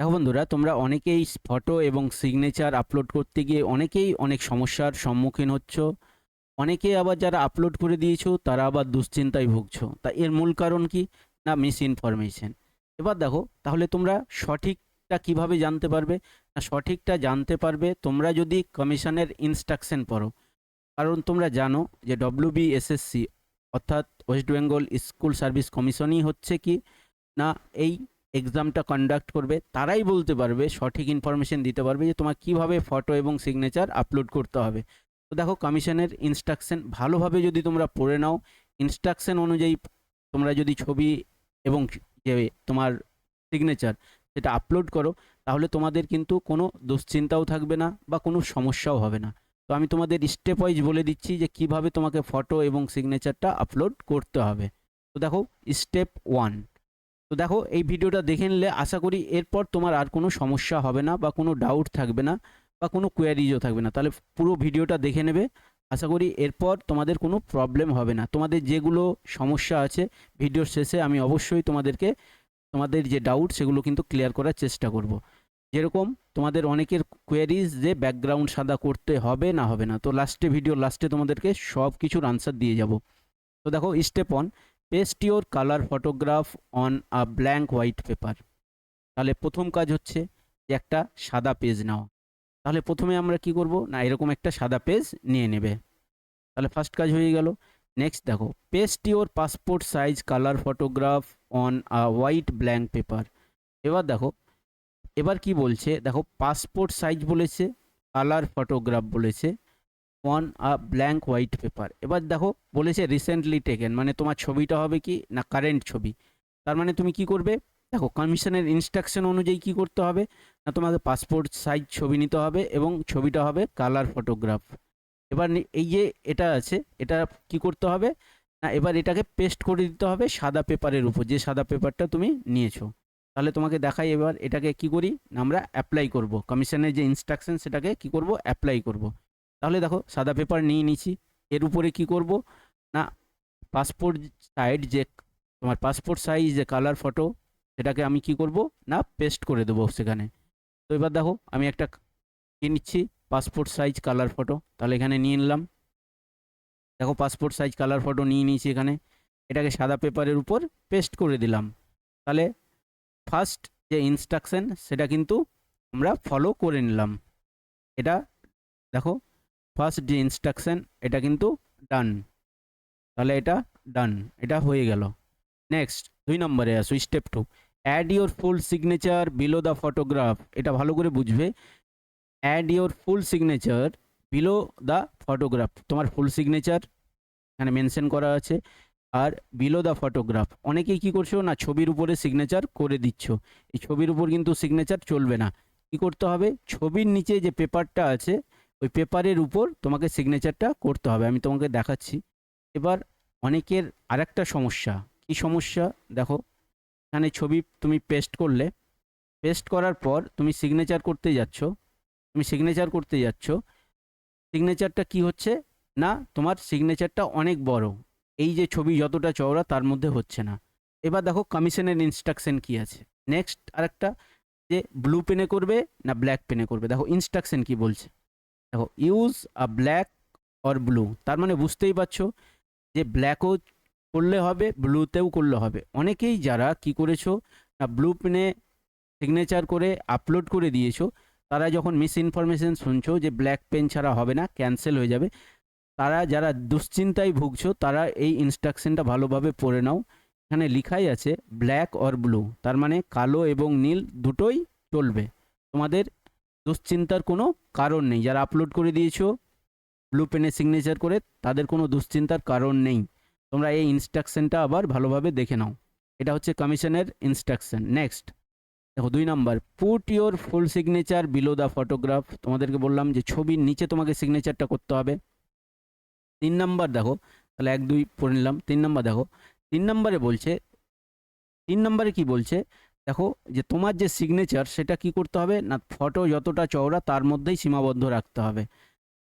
দেখো বন্ধুরা, তোমরা অনেকেই ফটো এবং সিগনেচার আপলোড করতে গিয়ে অনেকেই অনেক সমস্যার সম্মুখীন হচ্ছ। অনেকে আবার যারা আপলোড করে দিয়েছ, তারা আবার দুশ্চিন্তায় ভুগছো। তা এর মূল কারণ কি? না মিস ইনফরমেশন এবার দেখো, তাহলে তোমরা সঠিকটা কীভাবে জানতে পারবে? না, সঠিকটা জানতে পারবে তোমরা যদি কমিশনের ইনস্ট্রাকশন পড়ো। কারণ তোমরা জানো যে ডব্লিউবি এসএসসি অর্থাৎ ওয়েস্ট বেঙ্গল স্কুল সার্ভিস কমিশনই হচ্ছে কি? না, এই এক্সামটা কন্ডাক্ট করবে, তারাই বলতে পারবে, সঠিক ইনফরমেশন দিতে পারবে যে তোমার কীভাবে ফটো এবং সিগনেচার আপলোড করতে হবে। তো দেখো কমিশনের ইনস্ট্রাকশন ভালোভাবে যদি তোমরা পড়ে নাও ইনস্ট্রাকশন অনুযায়ী তোমরা যদি ছবি এবং যে তোমার সিগনেচার সেটা আপলোড করো, তাহলে তোমাদের কিন্তু কোনো দুশ্চিন্তাও থাকবে না বা কোনো সমস্যাও হবে না। তো আমি তোমাদের স্টেপ ওয়াইজ বলে দিচ্ছি যে কীভাবে তোমাকে ফটো এবং সিগনেচারটা আপলোড করতে হবে। তো দেখো স্টেপ ওয়ান তো দেখো, এই ভিডিওটা দেখে নিলে আশা করি এরপর তোমার আর কোনো সমস্যা হবে না বা কোনো ডাউট থাকবে না বা কোনো কোয়ারিজও থাকবে না। তাহলে পুরো ভিডিওটা দেখে নেবে। আশা করি এরপর তোমাদের কোনো প্রবলেম হবে না। তোমাদের যেগুলো সমস্যা আছে ভিডিওর শেষে আমি অবশ্যই তোমাদেরকে, তোমাদের যে ডাউট সেগুলো কিন্তু ক্লিয়ার করার চেষ্টা করব। যেরকম তোমাদের অনেকের কোয়ারিজ যে ব্যাকগ্রাউন্ড সাদা করতে হবে না হবে না। তো লাস্টে ভিডিও লাস্টে তোমাদেরকে সব কিছুর আনসার দিয়ে যাব। তো দেখো step one paste your colour photograph on a blank white paper. তাহলে প্রথম কাজ হচ্ছে যে একটা সাদা পেজ নেওয়া তাহলে প্রথমে আমরা কি করব? না, এরকম একটা সাদা পেজ নিয়ে নেবে। তাহলে ফার্স্ট কাজ হয়ে গেল। নেক্সট দেখো, paste your passport size colour photograph on a white blank paper. এবার দেখো, এবার কি বলছে? দেখো, পাসপোর্ট সাইজ বলেছে, কালার ফটোগ্রাফ বলেছে। On a blank white paper এবার দেখো, বলেছে রিসেন্টলি টেকেন মানে তোমার ছবিটা হবে কি না কারেন্ট ছবি? তার মানে তুমি কি করবে? দেখো কমিশনের ইনস্ট্রাকশন অনুযায়ী কি করতে হবে? না তোমাকে পাসপোর্ট সাইজ ছবি নিতে হবে এবং ছবিটা হবে কালার ফটোগ্রাফ এবার এই যে এটা আছে, এটা কি করতে হবে? না, এবার এটাকে পেস্ট করে দিতে হবে সাদা পেপারের উপর, যে সাদা পেপারটা তুমি নিয়েছো। তাহলে তোমাকে দেখাই এবার এটাকে কি করি? আমরা অ্যাপ্লাই করব। কমিশনের যে ইনস্ট্রাকশন সেটাকে কি করব? অ্যাপ্লাই করব। তাহলে দেখো সাদা পেপার নিয়ে নিচ্ছি এর উপরে কি করব? না পাসপোর্ট সাইড যে, তোমার পাসপোর্ট সাইজ যে কালার ফটো সেটাকে আমি কি করব? না পেস্ট করে দেবো সেখানে। তো এবার দেখো, আমি একটা কি নিচ্ছি পাসপোর্ট সাইজ কালার ফটো তাহলে এখানে নিয়ে নিলাম। দেখো পাসপোর্ট সাইজ কালার ফটো নিয়ে নিয়েছি এখানে। এটাকে সাদা পেপারের উপর পেস্ট করে দিলাম। তাহলে ফার্স্ট যে ইনস্ট্রাকশন সেটা কিন্তু আমরা ফলো করে নিলাম। এটা দেখো ফার্স্ট যে ইনস্ট্রাকশন এটা কিন্তু ডান তাহলে এটা ডান এটা হয়ে গেল। নেক্সট দুই নম্বরে আসো step two add your full signature below the photograph এটা ভালো করে বুঝবে। Add your full signature below the photograph তোমার ফুল সিগনেচার এখানে মেনশন করা আছে। আর বিলো দ্য ফটোগ্রাফ অনেকেই কি করছ না, ছবির উপরে সিগনেচার করে দিচ্ছ। এই ছবির উপর কিন্তু সিগনেচার চলবে না। কি করতে হবে? ছবির নিচে যে পেপারটা আছে ওই পেপারের উপর তোমাকে সিগনেচারটা করতে হবে, আমি তোমাকে দেখাচ্ছি। এবার অনেকের আরেকটা সমস্যা, কি সমস্যা? দেখো, এখানে ছবি তুমি পেস্ট করলে পেস্ট করার পর তুমি সিগনেচার করতে যাচ্ছ, তুমি সিগনেচার করতে যাচ্ছ সিগনেচারটা কি হচ্ছে? না, তোমার সিগনেচারটা অনেক বড়, এই যে ছবি যতটা চওড়া তার মধ্যে হচ্ছে না। এবার দেখো কমিশনের ইনস্ট্রাকশন কি আছে? নেক্সট আরেকটা, যে ব্লু পেনে করবে না ব্ল্যাক পেনে করবে? দেখো ইনস্ট্রাকশন কি বলছে? দেখো use a black or blue তার মানে বুঝতেই পারছ যে ব্ল্যাকও করলে হবে ব্লুতেও করলে হবে। অনেকেই যারা কি করেছ না ব্লু পেনে সিগনেচার করে আপলোড করে দিয়েছ, তারা যখন মিস ইনফরমেশন শুনছো যে ব্ল্যাক পেন ছাড়া হবে না ক্যান্সেল হয়ে যাবে, তারা যারা দুশ্চিন্তায় ভুগছো, তারা এই ইনস্ট্রাকশনটা ভালোভাবে পড়ে নাও। এখানে লিখাই আছে ব্ল্যাক অর ব্লু তার মানে কালো এবং নীল দুটোই চলবে। তোমাদের দুশ্চিন্তার কোনো কারণ নেই। যারা আপলোড করে দিয়েছ ব্লু পেনে সিগনেচার করে, তাদের কোনো দুশ্চিন্তার কারণ নেই। তোমরা এই ইনস্ট্রাকশনটা আবার ভালোভাবে দেখে নাও। এটা হচ্ছে কমিশনের ইনস্ট্রাকশন নেক্সট দেখো দুই number put your full signature below the photograph তোমাদেরকে বললাম যে ছবির নিচে তোমাকে সিগনেচারটা করতে হবে। তিন নাম্বার দেখো, তাহলে এক, দুই পড়ে নিলাম। তিন নাম্বার দেখো, তিন নম্বরে বলছে, তিন নম্বরে কি বলছে? দেখো, যে তোমার যে সিগনেচার সেটা কি করতে হবে? না ফটো যতটা চওড়া তার মধ্যেই সীমাবদ্ধ রাখতে হবে।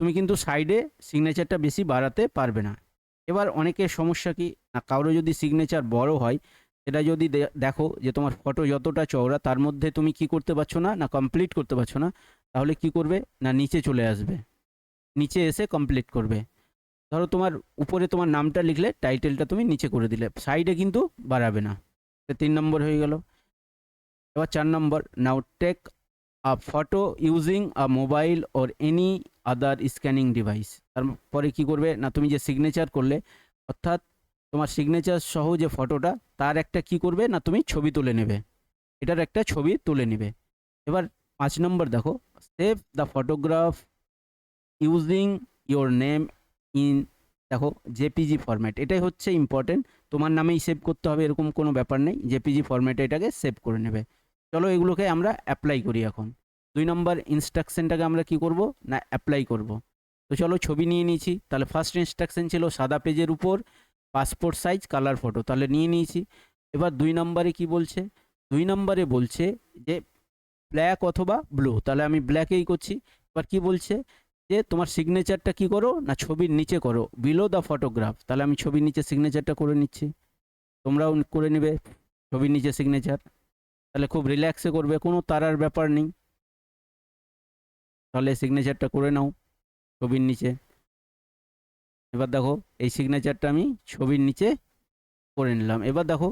তুমি কিন্তু সাইডে সিগনেচারটা বেশি বাড়াতে পারবে না। এবার অনেকের সমস্যা কি? না, কারও যদি সিগনেচার বড় হয়, সেটা যদি দেখো যে তোমার ফটো যতটা চওড়া তার মধ্যে তুমি কি করতে পারছ না? না কমপ্লিট করতে পারছ না, তাহলে কি করবে? না, নিচে চলে আসবে। নিচে এসে কমপ্লিট করবে। ধরো তোমার উপরে তোমার নামটা লিখলে টাইটেলটা তুমি নিচে করে দিলে। সাইডে কিন্তু বাড়াবে না। তিন নম্বর হয়ে গেল। এবার চার নম্বর now take a photo using a mobile or any other scanning device তারপরে কি করবে? না, তুমি যে সিগনেচার করলে, অর্থাৎ তোমার সিগনেচার সহ যে ফটোটা তার একটা কি করবে? না, তুমি ছবি তুলে নেবে। এটার একটা ছবি তুলে নেবে। এবার পাঁচ নম্বর দেখো save the photograph using your name in দেখো জেপিজি ফরম্যাট এটাই হচ্ছে ইম্পর্টেন্ট তোমার নামেই সেভ করতে হবে, এরকম কোনো ব্যাপার নেই জেপিজি ফরম্যাটে এটাকে সেভ করে নেবে। চলো এগুলোকে আমরা অ্যাপ্লাই করি এখন। দুই নম্বর ইনস্ট্রাকশনটাকে আমরা কি করব? না অ্যাপ্লাই করব। তো চলো ছবি নিয়ে নিয়েছি। তাহলে ফার্স্ট ইনস্ট্রাকশন ছিল সাদা পেজের উপর পাসপোর্ট সাইজ কালার ফটো তাহলে নিয়ে নিয়েছি। এবার দুই নম্বরে কি বলছে? দুই নম্বরে বলছে যে ব্ল্যাক অথবা ব্লু তাহলে আমি ব্ল্যাকেই করছি। এবার কি বলছে? যে তোমার সিগনেচারটা কি করো? না, ছবির নিচে করো। বিলো দ্য ফটোগ্রাফ তাহলে আমি ছবির নিচে সিগনেচারটা করে নিচ্ছি। তোমরাও করে নেবে ছবির নিচে সিগনেচার তাহলে খুব রিল্যাক্সে করবে, কোনো তারার ব্যাপার নেই। তাহলে সিগনেচারটা করে নাও ছবির নিচে। এবার দেখো, এই সিগনেচারটা আমি ছবির নিচে করে নিলাম। এবার দেখো,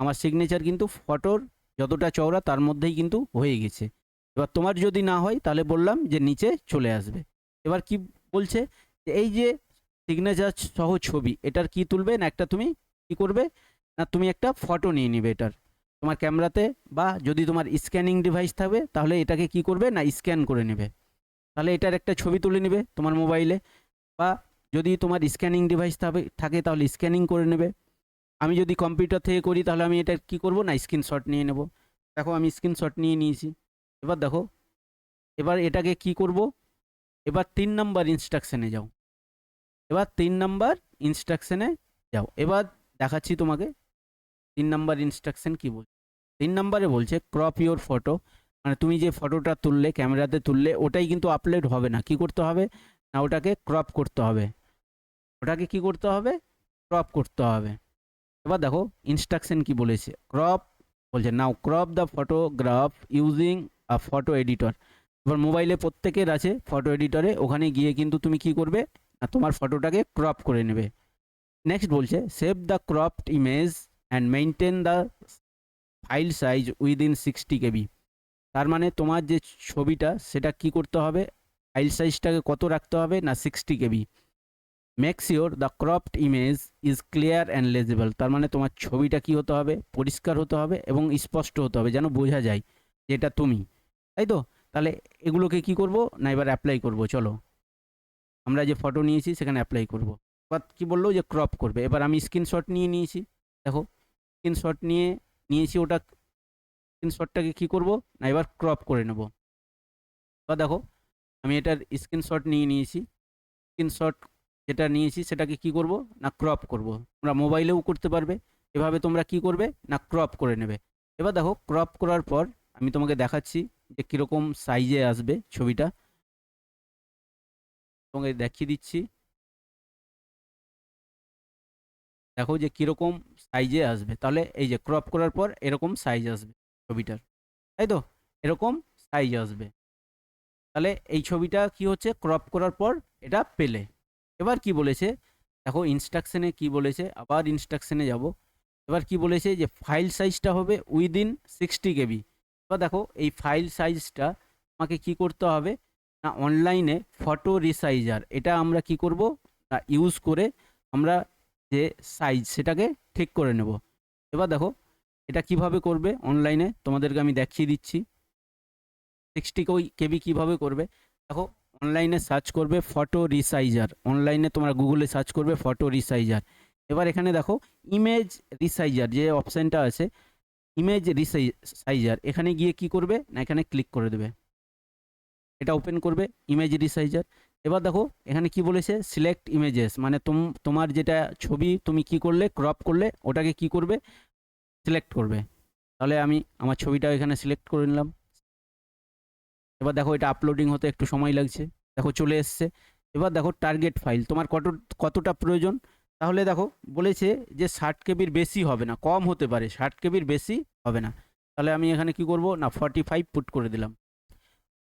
আমার সিগনেচার কিন্তু ফটোর যতটা চওড়া তার মধ্যেই কিন্তু হয়ে গেছে। এবার তোমার যদি না হয়, তাহলে বললাম যে নিচে চলে আসবে। এবার কি বলছে? এই যে সিগনেচার সহ ছবি, এটার কি তুলবে না একটা তুমি কি করবে? না তুমি একটা ফটো নিয়ে নিবে এটার। তোমার ক্যামেরাতে বা যদি তোমার স্ক্যানিং ডিভাইস থাকবে, তাহলে এটাকে কি করবে না স্ক্যান করে নেবে? তাহলে এটার একটা ছবি তুলে নেবে তোমার মোবাইলে বা যদি তোমার স্ক্যানিং ডিভাইস থাকে তাহলে স্ক্যানিং করে নেবে। আমি যদি কম্পিউটার থেকে করি, তাহলে আমি এটা কি করব না স্ক্রিনশট নিয়ে নেব। দেখো আমি স্ক্রিনশট নিয়ে নিয়েছি। এবার দেখো, এবার এটাকে কি করব? এবার তিন নাম্বার ইনস্ট্রাকশনে যাও। এবার তিন নাম্বার ইনস্ট্রাকশনে যাও। এবার দেখাচ্ছি তোমাকে তিন নাম্বার ইনস্ট্রাকশন কি বলছে। তিন নাম্বারে বলছে ক্রপ ইওর ফটো মানে তুমি যে ফটোটা তুললে, ক্যামেরাতে তুললে, ওটাই কিন্তু আপলোড হবে না। কি করতে হবে? না, ওটাকে ক্রপ করতে হবে। ওটাকে কি করতে হবে? ক্রপ করতে হবে। এবার দেখো ইনস্ট্রাকশন কি বলেছে? ক্রপ বলছে now crop the photograph using a photo editor এবার মোবাইলে প্রত্যেকের আছে ফটো এডিটরে ওখানে গিয়ে কিন্তু তুমি কি করবে? না, তোমার ফটোটাকে ক্রপ করে নেবে। নেক্সট বলছে save the cropped image and maintain the file size within sixty KB. তার মানে তোমার যে ছবিটা, সেটা কি করতে হবে? ফাইল সাইজটাকে কত রাখতে হবে না sixty KB? Make sure the cropped image is clear and legible তার মানে তোমার ছবিটা কি হতে হবে? পরিষ্কার হতে হবে এবং স্পষ্ট হতে হবে যেন বোঝা যায় যে এটা তুমি। তাই তো? তাহলে এগুলোকে কি করব? না, এবার অ্যাপ্লাই করব, চলো। আমরা যে ফটো নিয়েছি, সেখানে অ্যাপ্লাই করব। কি বলল? যে ক্রপ করবে। এবার আমি স্ক্রিনশট নিয়ে নিয়েছি। দেখো স্ক্রিনশট নিয়ে নিয়েছি ওটা স্ক্রিনশটটাকে কি করব? না, এবার ক্রপ করে নেব। এবার দেখো, আমি এটার স্ক্রিনশট নিয়ে নিয়েছি। স্ক্রিনশট যেটা নিয়েছি সেটাকে কি করব? না ক্রপ করব। তোমরা মোবাইলেও করতে পারবে। এভাবে তোমরা কি করবে? না ক্রপ করে নেবে। এবার দেখো ক্রপ করার পর আমি তোমাকে দেখাচ্ছি যে কীরকম সাইজে আসবে ছবিটা। তোমাকে দেখিয়ে দিচ্ছি। দেখো যে কীরকম সাইজে আসবে। তাহলে এই যে ক্রপ করার পর এরকম সাইজ আসবে ছবিটার। তাই তো? এরকম সাইজ আসবে। তাহলে এই ছবিটা কি হচ্ছে? ক্রপ করার পর এটা পেলে। এবার কি বলেছে? দেখো ইনস্ট্রাকশনে কি বলেছে? আবার ইনস্ট্রাকশনে যাব। এবার কি বলেছে? যে ফাইল সাইজটা হবে উইদিন সিক্সটি কেবি এবার দেখো এই ফাইল সাইজটা আমাকে কি করতে হবে? না অনলাইনে ফটো রিসাইজার এটা আমরা কি করব? না ইউজ করে আমরা যে সাইজ সেটাকে ঠিক করে নেব। এবার দেখো, এটা কীভাবে করবে অনলাইনে তোমাদেরকে আমি দেখিয়ে দিচ্ছি। সিক্সটি কেবি কীভাবে করবে? দেখো অনলাইনে সার্চ করবে ফটো রিসাইজার অনলাইনে তোমরা গুগলে সার্চ করবে ফটো রিসাইজার এবার এখানে দেখো ইমেজ রিসাইজার যে অপশানটা আছে ইমেজ রিসাইজার এখানে গিয়ে কি করবে? না, এখানে ক্লিক করে দেবে। এটা ওপেন করবে ইমেজ রিসাইজার এবার দেখো, এখানে কি বলেছে? সিলেক্ট ইমেজেস মানে তোম, তোমার যেটা ছবি তুমি কি করলে ক্রপ করলে, ওটাকে কি করবে? সিলেক্ট করবে। তাহলে আমি আমার ছবিটা এখানে সিলেক্ট করে নিলাম। এবার দেখো, এটা আপলোডিং হতে একটু সময় লাগছে। দেখো, চলে এসছে। এবার দেখো টার্গেট ফাইল তোমার কত, কতটা প্রয়োজন? তাহলে দেখো, বলেছে যে ষাট কেবির বেশি হবে না, কম হতে পারে, ষাট কেবির বেশি হবে না। তাহলে আমি এখানে কি করব? না ফর্টি ফাইভ পুট করে দিলাম।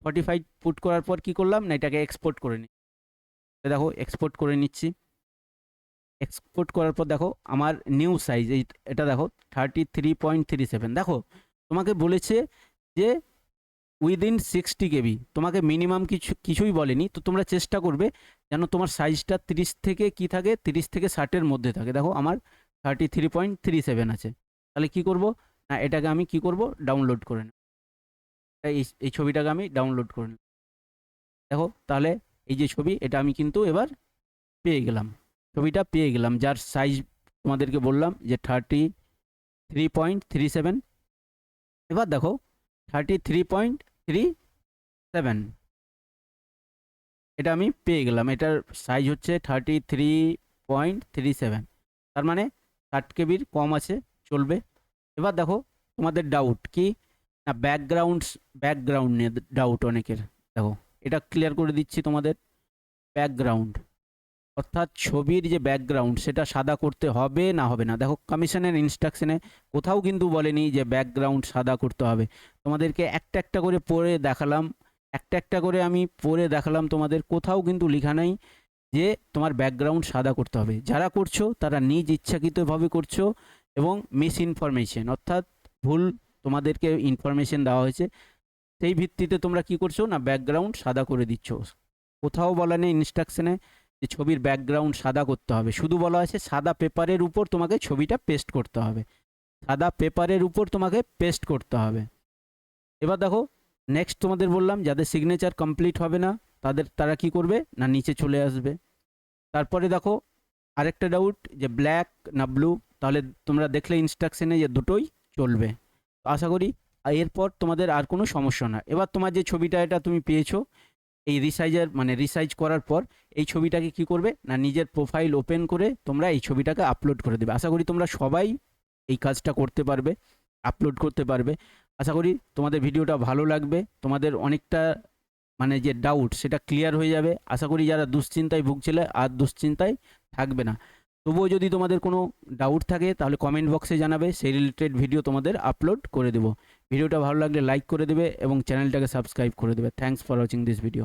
ফর্টি ফাইভ পুট করার পর কি করলাম? না, এটাকে এক্সপোর্ট করে নিই দেখো এক্সপোর্ট করে নিচ্ছি। এক্সপোর্ট করার পর দেখো, আমার নিউ সাইজ এই এটা দেখো thirty three point three seven দেখো, তোমাকে বলেছে যে উইদিন সিক্সটি কেবি, তোমাকে মিনিমাম কিছু, কিছুই বলেনি। তো তোমরা চেষ্টা করবে যেন তোমার সাইজটা তিরিশ থেকে কি থাকে, তিরিশ থেকে ষাটের মধ্যে থাকে। দেখো, আমার thirty three point three seven আছে। তাহলে কি করব? না, এটাকে আমি কি করব? ডাউনলোড করে নেব। এই এই ছবিটাকে আমি ডাউনলোড করে নেব দেখো, তাহলে এই যে ছবি, এটা আমি কিন্তু এবার পেয়ে গেলাম। ছবিটা পেয়ে গেলাম, যার সাইজ তোমাদেরকে বললাম যে thirty three point three seven এবার দেখো thirty three point three seven এটা আমি পেয়ে গেলাম, এটার সাইজ হচ্ছে thirty three point three seven তার মানে ষাট কেবির কম আছে, চলবে। এবার দেখো, তোমাদের ডাউট কি? না ব্যাকগ্রাউন্ড ব্যাকগ্রাউন্ড নিয়ে ডাউট অনেকের। দেখো, এটা ক্লিয়ার করে দিচ্ছি তোমাদের। ব্যাকগ্রাউন্ড অর্থাৎ ছবির যে ব্যাকগ্রাউন্ড সেটা সাদা করতে হবে না হবে না? দেখো কমিশনের ইনস্ট্রাকশনে কোথাও কিন্তু বলেনি যে ব্যাকগ্রাউন্ড সাদা করতে হবে। তোমাদেরকে একটা একটা করে পড়ে দেখালাম। একটা একটা করে আমি পড়ে দেখালাম তোমাদের। কোথাও কিন্তু লেখা নেই যে তোমার ব্যাকগ্রাউন্ড সাদা করতে হবে। যারা করছ, তারা নিজ ইচ্ছাকৃতভাবে করছ এবং মিস ইনফরমেশন অর্থাৎ ভুল তোমাদেরকে ইনফরমেশন দেওয়া হয়েছে। সেই ভিত্তিতে তোমরা কি করছ না ব্যাকগ্রাউন্ড সাদা করে দিচ্ছ? কোথাও বলা নেই ইনস্ট্রাকশনে যে ছবির ব্যাকগ্রাউন্ড সাদা করতে হবে। শুধু বলা আছে সাদা পেপারের উপর তোমাকে ছবিটা পেস্ট করতে হবে। সাদা পেপারের উপর তোমাকে পেস্ট করতে হবে। এবার দেখো নেক্সট তোমাদের বললাম, যাদের সিগনেচার কমপ্লিট হবে না, তাদের, তারা কি করবে? না নিচে চলে আসবে। তারপরে দেখো, আরেকটা ডাউট যে ব্ল্যাক না ব্লু তাহলে তোমরা দেখলে ইনস্ট্রাকশনে যে দুটোই চলবে। আশা করি এরপর তোমাদের আর কোনো সমস্যা না। এবার তোমার যে ছবিটা এটা তুমি পেয়েছ, এই রিসাইজার মানে রিসাইজ করার পর এই ছবিটাকে কি করবে না নিজের প্রোফাইল ওপেন করে তোমরা এই ছবিটাকে আপলোড করে দেবে। আশা করি তোমরা সবাই এই কাজটা করতে পারবে আপলোড করতে পারবে। আশা করি তোমাদের ভিডিওটা ভালো লাগবে, তোমাদের অনেকটা মানে যে ডাউট সেটা ক্লিয়ার হয়ে যাবে। আশা করি যারা দুশ্চিন্তায় ভুগছিলে আর দুশ্চিন্তায় থাকবে না। তবুও যদি তোমাদের কোনো ডাউট থাকে, তাহলে কমেন্ট বক্সে জানাবে, সেই রিলেটেড ভিডিও তোমাদের আপলোড করে দেবো। ভিডিওটা ভালো লাগলে লাইক করে দেবে এবং চ্যানেলটাকে সাবস্ক্রাইব করে দেবে। Thanks for watching this video